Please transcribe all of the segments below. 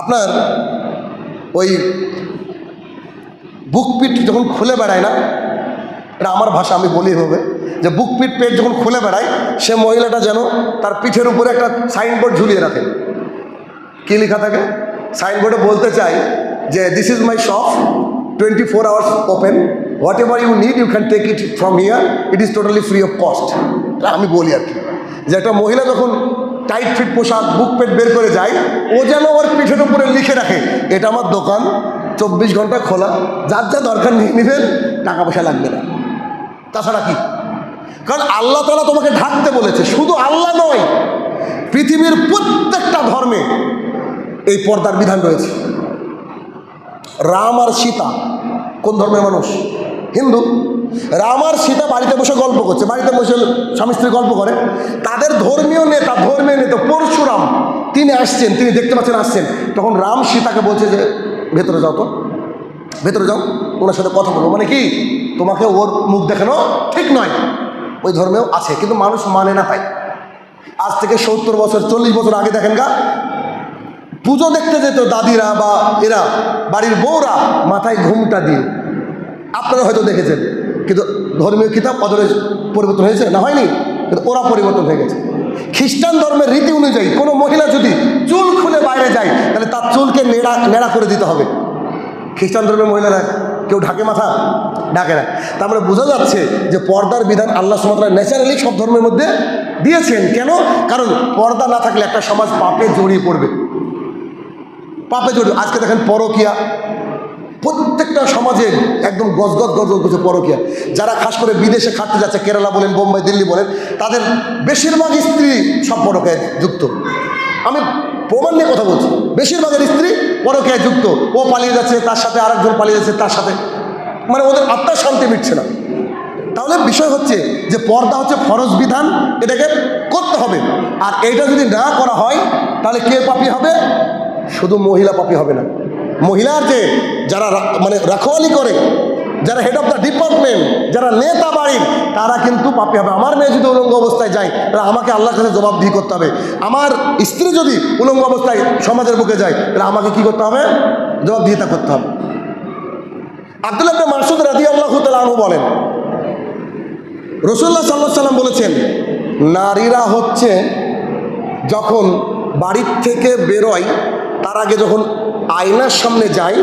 আপনার ওই বুকপিট যখন খুলে বেড়ায় না, এটা আমার ভাষা, আমি বলি হবে যে বুকপিট পেট যখন খুলে বেড়ায়, সে মহিলাটা যেন তার পিঠের উপরে একটা সাইনবোর্ড ঝুলিয়ে রাখে। কী লেখা থাকে? সাইনবোর্ডে বলতে চাই যে this is my shop twenty four hours open whatever you need you can take it from here it is totally free of cost আমি বলি আর কি। যে একটা মহিলা যখন টাইট ফিট পোশাক, বুক পেট বের করে যায়, ও যেন ওর পিঠের উপরে লিখে রাখে, এটা আমার দোকান, চব্বিশ ঘণ্টা খোলা, যার যা দরকার নিয়ে নেবেন টাকা পয়সা লাগবে না। তাছাড়া কি? কারণ আল্লাহ তালা তোমাকে ঢাকতে বলেছে, শুধু আল্লাহ নয়, পৃথিবীর প্রত্যেকটা ধর্মে এই পর্দার বিধান রয়েছে। রাম আর সীতা, কোন ধর্মের মানুষ? হিন্দু। রাম আর সীতা বাড়িতে বসে গল্প করছে, বাড়িতে বসে স্বামী স্ত্রী গল্প করে। তাদের ধর্মীয় নেতা ধর্মীয় নেতা পরশুরাম, তিনি আসছেন, তিনি দেখতে পাচ্ছেন আসছেন। তখন রাম সীতাকে বলছে যে, ভেতরে যাও তো, ভেতরে যাও, ওনার সাথে কথা বলব। মানে কি? তোমাকে ওর মুখ দেখানো ঠিক নয়। ওই ধর্মেও আছে, কিন্তু মানুষ মানে না তাই। আজ থেকে সত্তর বছর, চল্লিশ বছর আগে দেখেন গা, পুজো দেখতে যেত দাদিরা বা এরা, বাড়ির বউরা মাথায় ঘুমটা দিয়ে। আপনারা হয়তো দেখেছেন। কিন্তু ধর্মীয় কিতাব অদরে পরিবর্তন হয়েছে? না হয়নি? কিন্তু ওরা পরিবর্তন হয়ে গেছে। খ্রিস্টান ধর্মের রীতি অনুযায়ী কোনো মহিলা যদি চুল খুলে বাইরে যায়, তাহলে তার চুলকে নেড়া নেড়া করে দিতে হবে। খ্রিস্টান ধর্মের মহিলারা কেউ ঢাকে মাথা? ঢাকে না। তার মানে বোঝা যাচ্ছে যে পর্দার বিধান আল্লাহ সুমাত্রা ন্যাচারালি সব ধর্মের মধ্যে দিয়েছেন। কেন? কারণ পর্দা না থাকলে একটা সমাজ পাপে জড়িয়ে পড়বে। পাপে জড়িয়ে, আজকে দেখেন পরকিয়া প্রত্যেকটা সমাজে একদম গজগজ গজগজ করছে পরকিয়া। যারা খাস করে বিদেশে খাটতে যাচ্ছে, কেরালা বলেন, বোম্বাই, দিল্লি বলেন, তাদের বেশিরভাগ স্ত্রী সব পরকায় যুক্ত। আমি প্রমাণ নিয়ে কথা বলছি, বেশিরভাগের স্ত্রী পরকায় যুক্ত। ও পালিয়ে যাচ্ছে, তার সাথে আরেকজন পালিয়ে যাচ্ছে, তার সাথে। মানে ওদের আত্মার শান্তি মিটছে না। তাহলে বিষয় হচ্ছে যে পর্দা হচ্ছে ফরজ বিধান, এটাকে করতে হবে। আর এইটা যদি না করা হয়, তাহলে কে পাপি হবে? শুধু মহিলা পাপি হবে না। মহিলার যে যারা মানে রাখওয়ালি করে, যারা হেড অফ দ্য ডিপার্টমেন্ট যারা নেতা বাড়ির, তারা কিন্তু পাপি হবে। আমার মেয়ে যদি উলঙ্গ অবস্থায় যায়, তাহলে আমাকে আল্লাহর কাছে জবাবদিহি করতে হবে। আমার স্ত্রী যদি উলঙ্গ অবস্থায় সমাজের বুকে যায়, তাহলে আমাকে কি করতে হবে? জবাবদিহিতা করতে হবে। আব্দুল্লাহ মাসুদ রাজি আল্লাহ আনহু বলেন রসুল্লাহ সাল্লাহ সাল্লাম বলেছেন, নারীরা হচ্ছে যখন বাড়ির থেকে বেরোয়, তার আগে যখন আয়নার সামনে যায়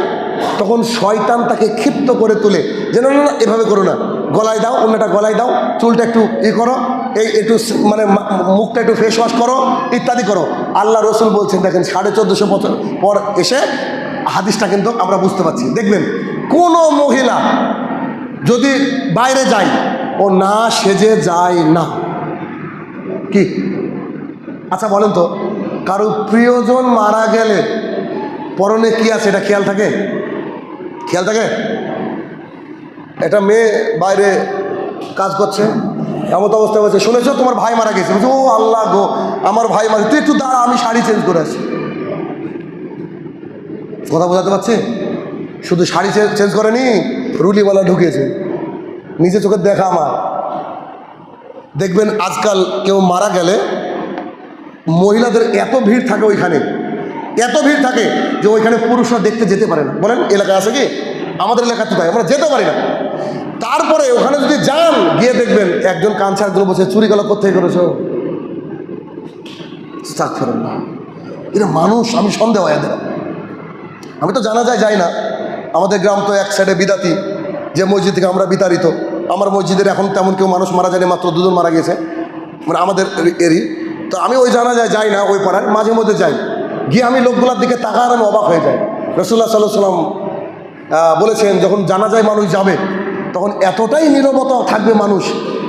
তখন শয়তান তাকে ক্ষিপ্ত করে তুলে যেন না না, এভাবে করো না। গলায় দাও অন্যটা গলায় দাও চুলটা একটু ই করো এই একটু মানে মুখটা একটু ফেস ওয়াশ করো ইত্যাদি করো। আল্লাহ রসুল বলছেন দেখেন সাড়ে চোদ্দোশো বছর পর এসে হাদিসটা কিন্তু আমরা বুঝতে পারছি। দেখবেন কোনো মহিলা যদি বাইরে যায় ও না সেজে যায় না। কি? আচ্ছা বলেন তো কারও প্রিয়জন মারা গেলে পরনে কি আছে, এটা খেয়াল থাকে? খেয়াল থাকে? একটা মেয়ে বাইরে কাজ করছে, এমত অবস্থায় বলছে, শুনেছো তোমার ভাই মারা গেছে? ও আল্লাহ গো, আমার ভাই মারা তুই একটু দাঁড়া, আমি শাড়ি চেঞ্জ করে আসি কথা বোঝাতে পারছি? শুধু শাড়ি চেঞ্জ করেনি, রুলিওয়ালা ঢুকিয়েছে নিজে চোখে দেখা আমার। দেখবেন আজকাল কেউ মারা গেলে মহিলাদের এত ভিড় থাকে ওইখানে। এত ভিড় থাকে যে ওইখানে পুরুষরা দেখতে যেতে পারে না। বলেন, এলাকা আছে কি? আমাদের এলাকাতে তাই আমরা যেতে পারি না। তারপরে ওখানে যদি যান, গিয়ে দেখবেন একজন কাঞ্চারগুলো বসে চুরি গলা কোথায় করেছ না এরা মানুষ, আমি সন্দেহ হয় এদের। আমি তো জানা যায় যাই না। আমাদের গ্রাম তো এক সাইডে বিদাতি, যে মসজিদ থেকে আমরা বিতাড়িত। আমার মসজিদের এখন তেমন কেউ মানুষ মারা যায়নি, মাত্র দুজন মারা গেছে মানে আমাদের এরি তো আমি ওই জানা যায় যাই না, ওই পাড়ার মাঝে মধ্যে যাই। গিয়ে আমি লোকগুলোর দিকে তাকার আমি অবাক হয়ে যাই। রসুল্লাহ সাল্লাহ সাল্লাম বলেছেন, যখন জানা যায় মানুষ যাবে, তখন এতটাই নীরবতা থাকবে মানুষ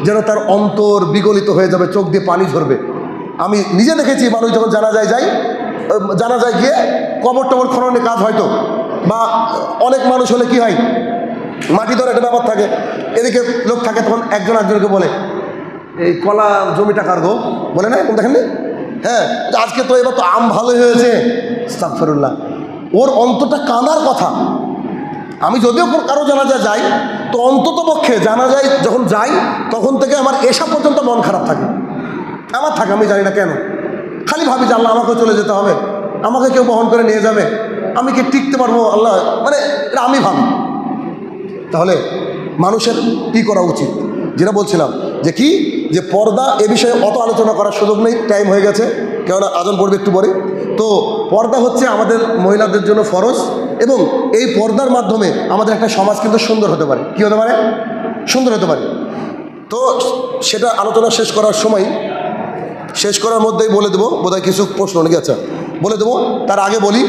যেন তার অন্তর বিগলিত হয়ে যাবে, চোখ দিয়ে পানি ঝরবে। আমি নিজে দেখেছি, মানুষ যখন জানা যায় যাই জানা যায় গিয়ে কবর টবর খননে কাজ হয়তো বা অনেক মানুষ হলে কি হয়, মাটি ধরে একটা ব্যাপার থাকে, এদিকে লোক থাকে, তখন একজন একজনকে বলে, এই কলা জমিটা কার গো? বলে না দেখেন? হ্যাঁ আজকে তো এবার তো আম ভালোই হয়েছে। সাফরুল্লাহ ওর অন্তটা কাঁদার কথা। আমি যদিও কারও জানাজা যাই, তো অন্তত পক্ষে জানা যায় যখন যাই, তখন থেকে আমার এসা পর্যন্ত মন খারাপ থাকে। আমার থাকে, আমি জানি না কেন। খালি ভাবি যে আল্লাহ আমাকেও চলে যেতে হবে। আমাকে কেউ বহন করে নিয়ে যাবে। আমি কি টিকতে পারব আল্লাহ? মানে এটা আমি ভাবি। তাহলে মানুষের কি করা উচিত? যেটা বলছিলাম যে কি? যে পর্দা এ বিষয়ে অত আলোচনা করার সুযোগ নেই টাইম হয়ে গেছে। কেননা আজন পড়বে একটু পরে। তো পর্দা হচ্ছে আমাদের মহিলাদের জন্য ফরজ এবং এই পর্দার মাধ্যমে আমাদের একটা সমাজ কিন্তু সুন্দর হতে পারে। কি হতে পারে? সুন্দর হতে পারে। তো সেটা আলোচনা শেষ করার সময়, শেষ করার মধ্যেই বলে দেবো, বোধহয় কিছু প্রশ্ন নাকি? আচ্ছা বলে দেবো। তার আগে বলি,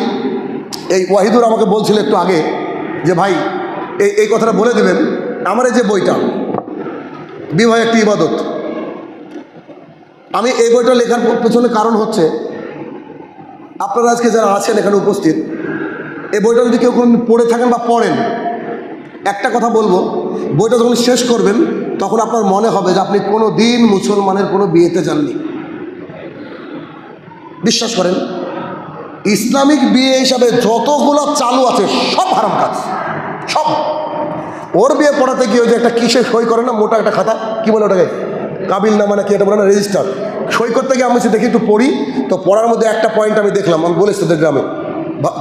এই ওয়াহিদুর আমাকে বলছিল একটু আগে যে, ভাই, এই এই কথাটা বলে দেবেন। আমার এই যে বইটা বিবাহ একটি ইবাদত। আমি এই বইটা লেখার পেছনে কারণ হচ্ছে, আপনারা আজকে যারা আছেন এখানে উপস্থিত, এই বইটা যদি কেউ পড়ে থাকেন বা পড়েন, একটা কথা বলব, বইটা যখন শেষ করবেন, তখন আপনার মনে হবে যে আপনি কোনো দিন মুসলমানের কোনো বিয়েতে যাননি। বিশ্বাস করেন, ইসলামিক বিয়ে হিসাবে যতগুলো চালু আছে, সব হারাম কাজ, সব। ওর বিয়ে পড়াতে গিয়ে ওই যে একটা কিসে সই করে না, মোটা একটা খাতা? কি বলে ওটাকে? কাবিল না কি এটা বলে না রেজিস্টার সই করতে গিয়ে আমি সে দেখি একটু পড়ি? তো পড়ার মধ্যে একটা পয়েন্ট আমি দেখলাম, আমি বলেছি তোদের গ্রামে।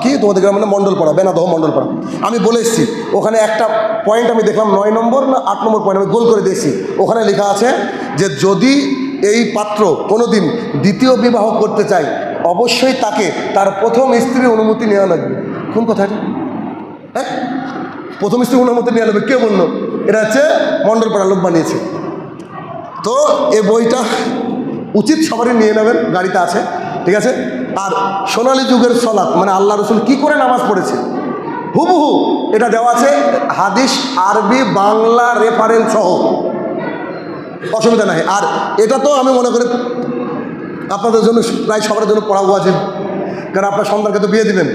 কি তোমাদের গ্রামে না মণ্ডল পাড়া? বেনাদহ মণ্ডল পাড়া। আমি বলে এসেছি, ওখানে একটা পয়েন্ট আমি দেখলাম, নয় নম্বর না আট নম্বর পয়েন্ট আমি গোল করে দিয়েছি। ওখানে লেখা আছে যে যদি এই পাত্র কোনো দিন দ্বিতীয় বিবাহ করতে চায়, অবশ্যই তাকে তার প্রথম স্ত্রীর অনুমতি নেওয়া লাগবে। কোন কথা হ্যাঁ? প্রথম স্ত্রীর অনুমতি নেওয়া লাগবে কে বলল? এটা হচ্ছে মণ্ডল পাড়ার লোক বানিয়েছে। তো এই বইটা উচিত সবারই নিয়ে নেবেন, গাড়িতে আছে, ঠিক আছে? আর সোনালী যুগের সলাৎ মানে আল্লাহ রসুল কি করে নামাজ পড়েছে? হুবহু এটা দেওয়া আছে হাদিস, আরবি, বাংলা রেফারেন্স সহ। অসুবিধা নাই। আর এটা তো আমি মনে করি আপনাদের জন্য প্রায় সবার জন্য পড়া আছে। কারণ আপনার সন্তানকে তো বিয়ে দিবেন।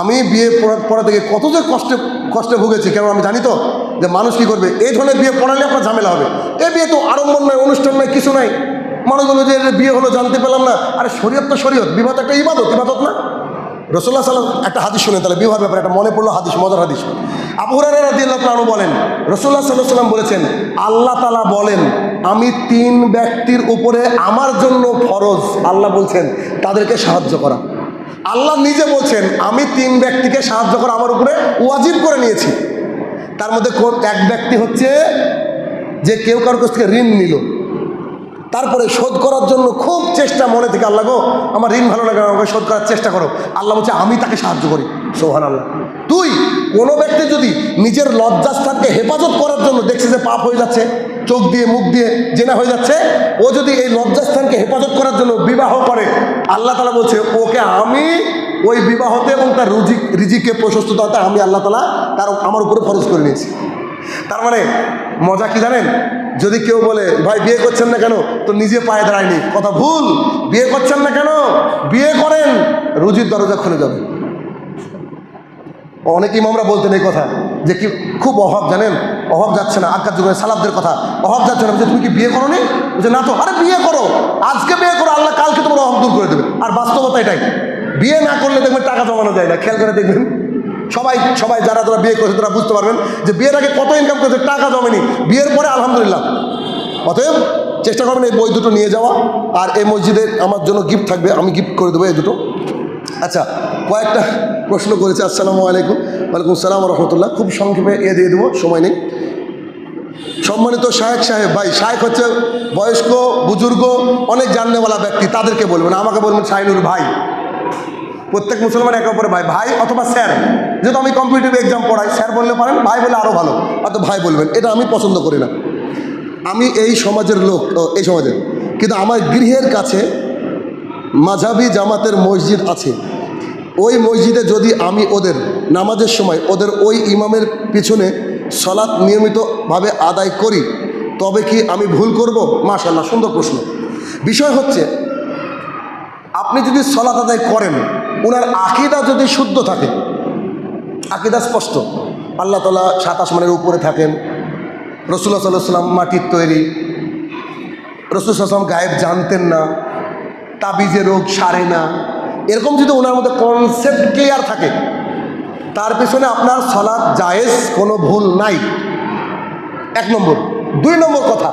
আমি বিয়ে পড়া পড়া থেকে কত যে কষ্টে কষ্টে ভুগেছি, কেন আমি জানি তো? যে মানুষ কী করবে? এই ধরনের বিয়ে পড়ালে আপনার ঝামেলা হবে। এই বিয়ে তো আড়ম্বর নয়, অনুষ্ঠান নয়, কিছু নাই মানুষ বলবে যে বিয়ে হলো, জানতে পেলাম না। আরে, শরীয়ত তো শরীয়ত, বিবাহ একটা ইবাদত ইবাদত না। রসুল্লাহ সাল্লাম একটা হাদিস শুনে তাহলে বিবাহ ব্যাপারে একটা মনে পড়ল হাদিস, মজার হাদিস। রাদিয়াল্লাহু বলেন রসুল্লাহ সাল্লাহ সাল্লাম বলেছেন, আল্লাহ তালা বলেন, আমি তিন ব্যক্তির উপরে আমার জন্য ফরজ। আল্লাহ বলছেন, তাদেরকে সাহায্য করা। আল্লাহ নিজে বলছেন, আমি তিন ব্যক্তিকে সাহায্য করে আমার উপরে ওয়াজিব করে নিয়েছি। তার মধ্যে এক ব্যক্তি হচ্ছে যে কেউ কারোর কাছ থেকে ঋণ নিল। তারপরে শোধ করার জন্য খুব চেষ্টা মনে থেকে, আল্লাহ গো, আমার ঋণ ভালো লাগে আমাকে শোধ করার চেষ্টা করো। আল্লাহ বলছে, আমি তাকে সাহায্য করি। সোহান আল্লাহ তুই কোনো ব্যক্তি যদি নিজের লজ্জাস্থানকে হেফাজত করার জন্য দেখছে যে পাপ হয়ে যাচ্ছে, চোখ দিয়ে, মুখ দিয়ে জেনা হয়ে যাচ্ছে, ও যদি এই লজ্জাস্থানকে হেফাজত করার জন্য বিবাহ করে, আল্লাহ তালা বলছে, ওকে আমি ওই বিবাহতে এবং তার রুজি, রিজিকে প্রশস্ততাতে আমি আল্লাহ তালা তার, আমার উপরে খরচ করে নিয়েছি। তার মানে মজা কি জানেন? যদি কেউ বলে, ভাই, বিয়ে করছেন না কেন? তো নিজে পায়ে দাঁড়ায়নি। কথা ভুল। বিয়ে করছেন না কেন? বিয়ে করেন, রুজির দরজা খুলে যাবে। অনেক ইমামরা বলতেন এই কথা, যে কি খুব অভাব, জানেন? অভাব যাচ্ছে না আগকার যুগে সালাবদের কথা। অভাব যাচ্ছে না যে তুমি কি বিয়ে করো নি যে না তো। আরে, বিয়ে করো। আজকে বিয়ে করো, আল্লাহ কালকে তোমার অভাব দূর করে দেবে। আর বাস্তবতা এটাই। বিয়ে না করলে দেখবেন টাকা জমানো যায় না, খেয়াল করে দেখবেন। সবাই সবাই যারা যারা বিয়ে করেছে, তারা বুঝতে পারবেন যে বিয়ের আগে কত ইনকাম করেছে, টাকা জমেনি। বিয়ের পরে আলহামদুলিল্লাহ। অতএব চেষ্টা করবেন এই বই দুটো নিয়ে যাওয়া। আর এই মসজিদে আমার জন্য গিফট থাকবে, আমি গিফট করে দেবো এই দুটো। আচ্ছা কয়েকটা প্রশ্ন করেছে, আসসালামু আলাইকুম, ওয়ালাইকুম সালাম রহমতুল্লাহ। খুব সংক্ষেপে এ দিয়ে দেবো, সময় নেই। সম্মানিত শাহেক সাহেব, ভাই শাহেক হচ্ছে বয়স্ক, বুজুর্গ, অনেক জাননেওয়ালা ব্যক্তি, তাদেরকে বলবেন, আমাকে বলবেন শাহিনুর ভাই। প্রত্যেক মুসলমান একে অপরে ভাই ভাই অথবা স্যার। যেহেতু আমি কম্পিটিটিভ এক্সাম পড়াই, স্যার বললে পারেন, ভাই বলে আরও ভালো অত ভাই বলবেন, এটা আমি পছন্দ করি না। আমি এই সমাজের লোক এই সমাজের, কিন্তু আমার গৃহের কাছে মাঝাবি জামাতের মসজিদ আছে। ওই মসজিদে যদি আমি ওদের নামাজের সময় ওদের ওই ইমামের পিছনে সলাৎ নিয়মিতভাবে আদায় করি, তবে কি আমি ভুল করব? মাশাল্লাহ সুন্দর প্রশ্ন। বিষয় হচ্ছে, আপনি যদি সলাৎ আদায় করেন ওনার আকিদা যদি শুদ্ধ থাকে, আকিদা স্পষ্ট, আল্লাহ তালা সাত আসমানের উপরে থাকেন রসুল্লাহ সাল্লাহ সাল্লাম মাটির তৈরি রসুল সাল্লাম গায়েব জানতেন না, তাবিজে রোগ সারে না এরকম যদি ওনার মধ্যে কনসেপ্ট ক্লিয়ার থাকে, তার পিছনে আপনার সলাৎ জায়েজ কোনো ভুল নাই। এক নম্বর। দুই নম্বর কথা,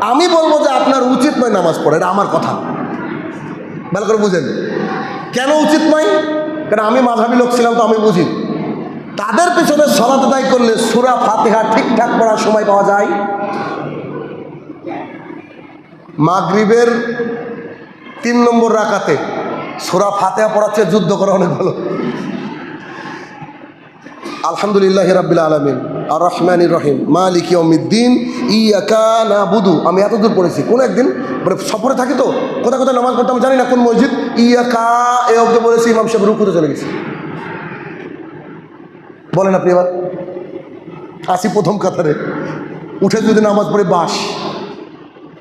আমি বলব যে আপনার উচিত নয় নামাজ পড়া, এটা আমার কথা। ভালো করে বুঝেন। কেন উচিত নয়? কারণ আমি মাঝাবি লোক ছিলাম তো আমি বুঝি। তাদের পেছনে সলাত আদায় করলে সুরা ফাতেহা ঠিকঠাক পড়ার সময় পাওয়া যায়। মাগরিবের তিন নম্বর রাকাতে সুরা ফাতেহা পড়াচ্ছে যুদ্ধ করা অনেক ভালো। আলহামদুলিল্লাহ রাব্বিল আলমিন আর রহমান রহিম, মালিক ইয়মিদ্দিন ইয়াকা না বুধু আমি এত দূর পড়েছি, কোন একদিন? মানে সফরে থাকি তো, কোথায় কোথায় নামাজ পড়তাম জানি না, কোন মসজিদ? ইয়াকা, এ অব্দ বলেছি ইমাম সাহেব রুকুতে চলে গেছি। বলেন আপনি এবার, আসি প্রথম কাতারে। উঠে যদি নামাজ পড়ে বাস,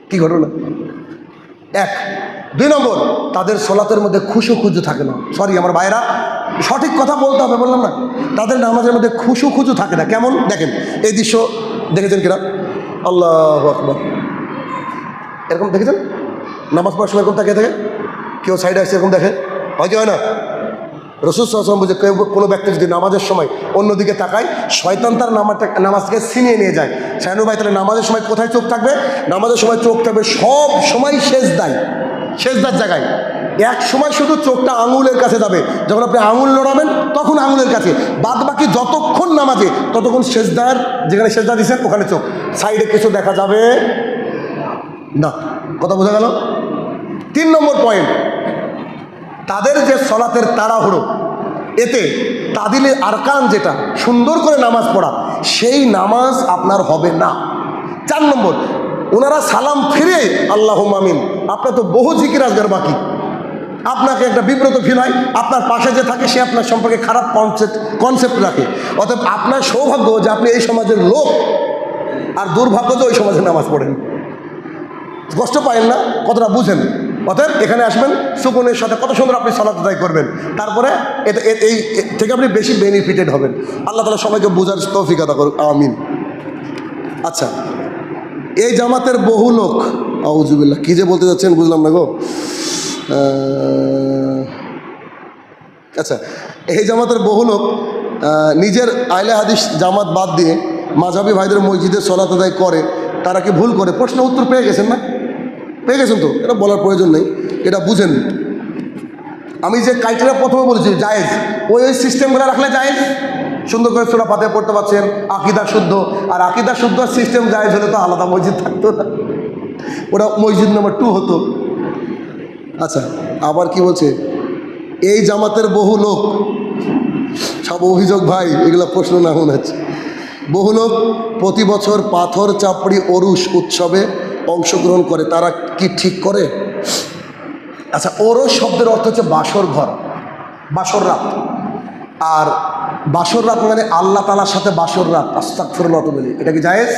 কি ঘটনা? এক দুই নম্বর তাদের সোলাতের মধ্যে খুশু খুজু থাকে না। সরি আমার ভাইরা সঠিক কথা বলতে হবে, বললাম না। তাদের নামাজের মধ্যে খুশু খুজু থাকে না। কেমন? দেখেন, এই দৃশ্য দেখেছেন কিনা? আল্লাহ আকবর। এরকম দেখেছেন? নামাজ পড়ার সময় এরকম তাকিয়ে থাকে? কেউ সাইডে আসছে, এরকম দেখে হয় কি হয় না? রসুল সাল্লাম বুঝে কেউ কোনো ব্যক্তি যদি নামাজের সময় অন্যদিকে তাকায়, শয়তান তার নামাজটা, নামাজকে ছিনিয়ে নিয়ে যায়। সাইনু ভাই তাহলে নামাজের সময় কোথায় চোখ থাকবে? নামাজের সময় চোখ থাকবে সব সময় শেষ দায় শেষদার জায়গায়। এক সময় শুধু চোখটা আঙুলের কাছে যাবে। যখন আপনি আঙুল লড়াবেন, তখন আঙুলের কাছে। বাদ বাকি যতক্ষণ নামাজে, ততক্ষণ শেষদার যেখানে শেষদা দিচ্ছেন ওখানে চোখ। সাইডে কিছু দেখা যাবে? না। কথা বোঝা গেল? তিন নম্বর পয়েন্ট। তাদের যে সলাতের তাড়াহুড়ো, এতে তাদিলে আরকান যেটা, সুন্দর করে নামাজ পড়া, সেই নামাজ আপনার হবে না। চার নম্বর ওনারা সালাম ফিরে আল্লাহ মামিন আপনার তো বহু জিকির আজগার বাকি। আপনাকে একটা বিব্রত ফিল হয়, আপনার পাশে যে থাকে, সে আপনার সম্পর্কে খারাপ কনসেপ্ট কনসেপ্ট রাখে। অতএব আপনার সৌভাগ্য যে আপনি এই সমাজের লোক, আর দুর্ভাগ্য যে ওই সমাজে নামাজ পড়েন। কষ্ট পায়েন না, কতটা বুঝেন। অতএব এখানে আসবেন, সুকুনের সাথে কত সুন্দর আপনি সলাত আদায় করবেন। তারপরে এটা এই থেকে আপনি বেশি বেনিফিটেড হবেন। আল্লাহ তালা সবাইকে বোঝার তৌফিক আদা করুন আমিন। আচ্ছা। এই জামাতের বহু লোক আউজুবিল্লাহ কী যে বলতে যাচ্ছেন বুঝলাম না গো। আচ্ছা এই জামাতের বহু লোক নিজের আইলে হাদিস জামাত বাদ দিয়ে মাঝাবি ভাইদের মসজিদে সলাত আদায় করে, তারা কি ভুল করে? প্রশ্ন উত্তর পেয়ে গেছেন না? পেয়ে গেছেন তো? এটা বলার প্রয়োজন নেই, এটা বুঝেন। আমি যে ক্রাইটেরিয়া প্রথমে বলেছি, জায়েজ। ওই ওই সিস্টেমগুলো রাখলে জায়েজ? সুন্দর করে সোনা পাতে পড়তে পারছেন, আকিদা শুদ্ধ। আর আকিদা শুদ্ধ সিস্টেম জায়েজ হলে তো আলাদা মসজিদ থাকতো না। ওটা মসজিদ নাম্বার টু হতো। আচ্ছা আবার কি বলছে? এই জামাতের বহু লোক, সব অভিযোগ ভাই, এগুলো প্রশ্ন না মনে হচ্ছে। বহু লোক প্রতি বছর পাথর, চাপড়ি অরুষ উৎসবে অংশগ্রহণ করে। তারা কি ঠিক করে? আচ্ছা ওরস শব্দের অর্থ হচ্ছে বাসর ঘর, বাসর রাত। আর বাসর রাত মানে আল্লাহ তালার সাথে বাসর রাত আস্তাক ফুরলত বলি এটা কি জায়েজ?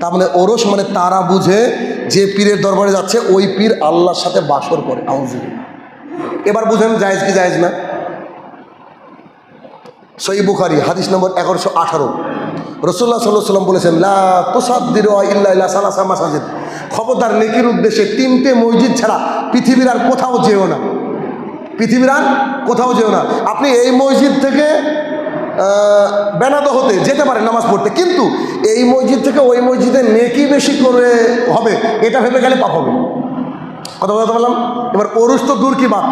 তার মানে ওরস মানে তারা বুঝে যে পীরের দরবারে যাচ্ছে, ওই পীর আল্লাহর সাথে বাসর করে আউজু এবার বুঝেন জায়েজ কি জায়েজ না? সই বুখারি, হাদিস নম্বর এগারোশো আঠারো। রসুল্লাহ সাল্লাহ সাল্লাম বলেছেন ইল্লা সালাসা মাসাজিদ। খবরদার নেকির উদ্দেশ্যে তিনটে মসজিদ ছাড়া পৃথিবীর আর কোথাও যেও না। পৃথিবীর আর কোথাও যেও না। আপনি এই মসজিদ থেকে বেনাদ হতে যেতে পারে নামাজ পড়তে। কিন্তু এই মসজিদ থেকে ওই মসজিদে নেকি বেশি করে হবে, এটা ভেবে গেলে পাপ হবে। কথা বলতে পারলাম? এবার অরুষ তো দূর কি বাত?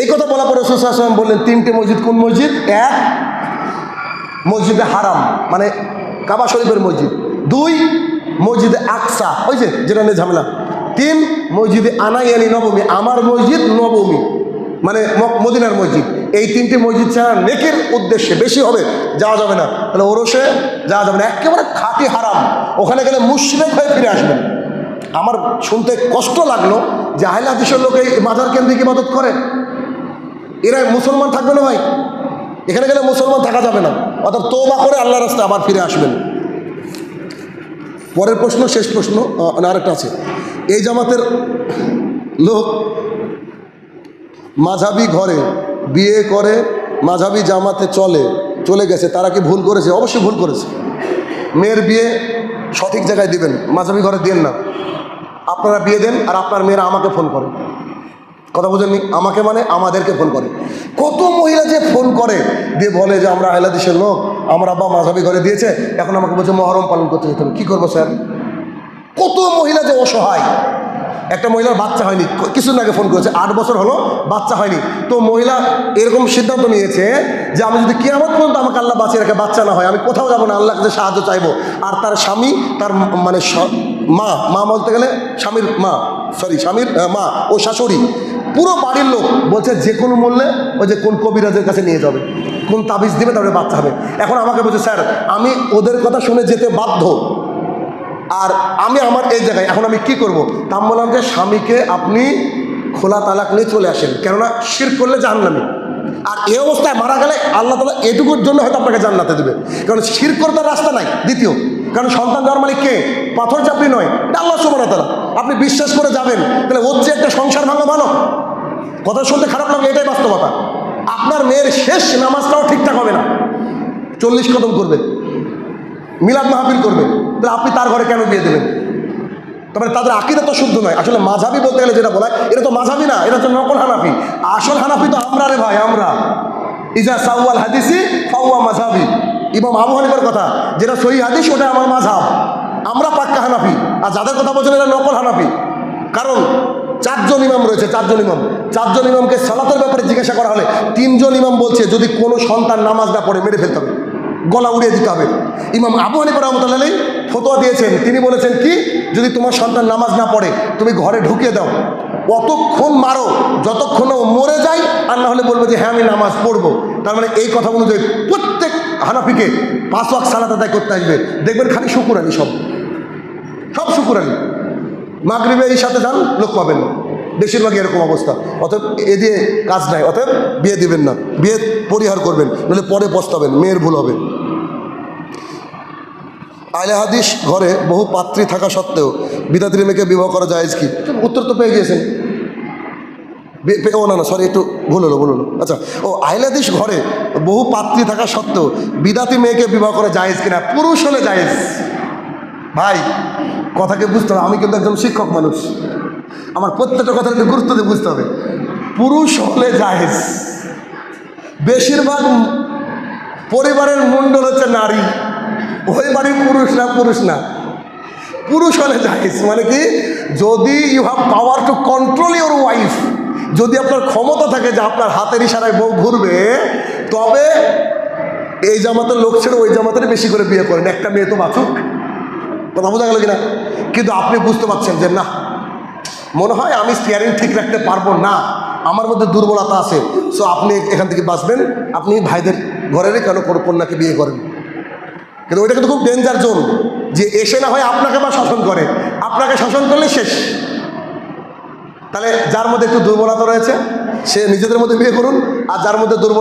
এই কথা বলার পরে রসুলাম বললেন, তিনটে মসজিদ, কোন মসজিদ? এক মসজিদে হারাম মানে কাবা শরীফের মসজিদ। দুই মসজিদে আকসা, ওই যে যেটা নিয়ে ঝামেলা। তিন মসজিদে আনাইয়ানি নবমী, আমার মসজিদ নবমী। মানে মদিনার মসজিদ। এই তিনটি মসজিদ ছাড়া নেকের উদ্দেশ্যে বেশি হবে, যাওয়া যাবে না। তাহলে ওরসে যাওয়া যাবে না। একেবারে খাঁটি হারাম। ওখানে গেলে মুশরেক হয়ে ফিরে আসবেন। আমার শুনতে কষ্ট লাগল যে আহলা দেশের লোক এই মাজার কেন্দ্রিক ইবাদত করে। এরা মুসলমান থাকবে না ভাই। এখানে গেলে মুসলমান থাকা যাবে না। অর্থাৎ তোবা করে আল্লাহ রাস্তায় আবার ফিরে আসবেন। পরের প্রশ্ন, শেষ প্রশ্ন আরেকটা আছে। এই জামাতের লোক মাঝাবি ঘরে বিয়ে করে, মাঝাবি জামাতে চলে চলে গেছে। তারা কি ভুল করেছে? অবশ্যই ভুল করেছে। মেয়ের বিয়ে সঠিক জায়গায় দিবেন, মাঝাবি ঘরে দেন না। আপনারা বিয়ে দেন আর আপনার মেয়েরা আমাকে ফোন করে। কথা বুঝেননি? আমাকে মানে আমাদেরকে ফোন করে। কত মহিলা যে ফোন করে, দিয়ে বলে যে আমরা আহলা দেশের লোক, আমার আব্বা মাঝাবি ঘরে দিয়েছে, এখন আমাকে বলছে মহরম পালন করতে যেতে হবে। কী করব স্যার? কত মহিলা যে অসহায়। একটা মহিলার বাচ্চা হয়নি। কিছুদিন আগে ফোন করেছে, আট বছর হলো, বাচ্চা হয়নি। তো মহিলা এরকম সিদ্ধান্ত নিয়েছে যে আমি যদি কিয়ামত পর্যন্ত আমাকে আল্লাহ বাঁচিয়ে রাখে, বাচ্চা না হয়, আমি কোথাও যাব না আল্লাহ কাছে সাহায্য চাইব। আর তার স্বামী, তার মানে মা মা বলতে গেলে স্বামীর মা সরি স্বামীর মা ও শাশুড়ি, পুরো বাড়ির লোক বলছে যে কোনো মূল্যে ওই যে কোন কবিরাজের কাছে নিয়ে যাবে, কোন তাবিজ দিবে তারপরে বাচ্চা হবে। এখন আমাকে বলছে, স্যার, আমি ওদের কথা শুনে যেতে বাধ্য আর আমি আমার এই জায়গায়, এখন আমি কি করব? তা বললাম যে স্বামীকে আপনি খোলা তালাক নিয়ে চলে আসেন। কেননা শির করলে জাহান্নামি। আর এই অবস্থায় মারা গেলে আল্লাহ তালা এটুকুর জন্য হয়তো আপনাকে জান্নাতে দেবে। কারণ শির করে তার রাস্তা নাই, দ্বিতীয়। কারণ সন্তান দেওয়ার মালিক কে? পাথর চাপড়ি নয় আল্লাহ সুবাহ তালা আপনি বিশ্বাস করে যাবেন, তাহলে ওর যে একটা সংসার ভাঙা ভালো? কথা শুনতে খারাপ লাগবে এটাই বাস্তবতা। আপনার মেয়ের শেষ নামাজটাও ঠিকঠাক হবে না। চল্লিশ কদম করবে। মিলাদ মাহফিল করবে। তাহলে আপনি তার ঘরে কেন বিয়ে দেবেন তারপরে তাদের আকিদা তো শুদ্ধ নয়। আসলে মাঝাবি বলতে গেলে যেটা বলা এটা তো মাঝাবি না, এটা তো নকল হানাফি। আসল হানাফি তো আমরা রে ভাই, আমরা। ইজা সাউয়াল হাদিসি ফাউয়া মাঝাবি। ইমাম আবু হানিফার কথা, যেটা সহি হাদিস, ওটা আমার মাঝাব। আমরা পাক্কা হানাফি, আর যাদের কথা বলছেন এরা নকল হানাফি। কারণ চারজন ইমাম রয়েছে, চারজন ইমাম। চারজন ইমামকে সালাতের ব্যাপারে জিজ্ঞাসা করা হলে তিনজন ইমাম বলছে, যদি কোনো সন্তান নামাজ না পড়ে, মেরে ফেলতে হবে। গলা উড়িয়ে দিতে হবে। ইমাম আবু হানিফা রহমতুল্লাহ ফতোয়া দিয়েছেন। তিনি বলেছেন কি? যদি তোমার সন্তান নামাজ না পড়ে, তুমি ঘরে ঢুকিয়ে দাও। অতক্ষণ মারো, যতক্ষণ মরে যায়, আর না হলে বলবে যে হ্যাঁ আমি নামাজ পড়ব। তার মানে এই কথা অনুযায়ী প্রত্যেক হানাফিকে পাঁচ ওয়াক সালাত আদায় করতে আসবে। দেখবেন খালি শুকুরানি সব। সব শুকুর আলী মাগরিবে এই সাথে যান, লোক পাবেন। বেশিরভাগই এরকম অবস্থা। অতএব এ দিয়ে কাজ নাই। অতএব বিয়ে দিবেন না। বিয়ে পরিহার করবেন। নাহলে পরে পস্তাবেন। মেয়ের ভুল হবে। আলে হাদিস ঘরে বহু পাত্রী থাকা সত্ত্বেও বিদাতির মেয়েকে বিবাহ করা যায় কি? উত্তর তো পেয়ে গিয়েছেন। ও না না সরি একটু ভুল হলো ভুল হলো। আচ্ছা ও আইলাদিস ঘরে বহু পাত্রী থাকা সত্ত্বেও বিদাতি মেয়েকে বিবাহ করা জায়েজ কিনা? পুরুষ হলে জায়েজ। ভাই, কথাকে বুঝতে হবে, আমি কিন্তু একজন শিক্ষক মানুষ। আমার প্রত্যেকটা কথা একটু গুরুত্ব দিয়ে বুঝতে হবে। পুরুষ হলে জায়েজ। বেশিরভাগ পরিবারের মণ্ডল হচ্ছে নারী। ওই বাড়ির পুরুষ না পুরুষ না। পুরুষ হলে জায়েজ মানে কি? যদি you have power to control your wife যদি আপনার ক্ষমতা থাকে যে আপনার হাতের ইশারায় বউ ঘুরবে, তবে এই জামাতের লোক ছেড়ে ওই জামাতের বেশি করে বিয়ে করেন। একটা মেয়ে তো বাঁচুক কথা বোঝা গেল কিনা? কিন্তু আপনি বুঝতে পারছেন যে না, মনে হয় আমি স্টিয়ারিং ঠিক রাখতে পারব না। আমার মধ্যে দুর্বলতা আছে। সো আপনি এখান থেকে বাঁচবেন। আপনি ভাইদের ঘরেরই কেন কোনো কন্যাকে বিয়ে করেন। কিন্তু ওইটা কিন্তু খুব ডেঞ্জার জোন যে এসে না হয় আপনাকে বা শাসন করে। আপনাকে শাসন করলে শেষ। তাহলে যার মধ্যে একটু দুর্বলতা রয়েছে, সে নিজেদের মধ্যে বিয়ে করুন, আর যার মধ্যে দুর্বলতা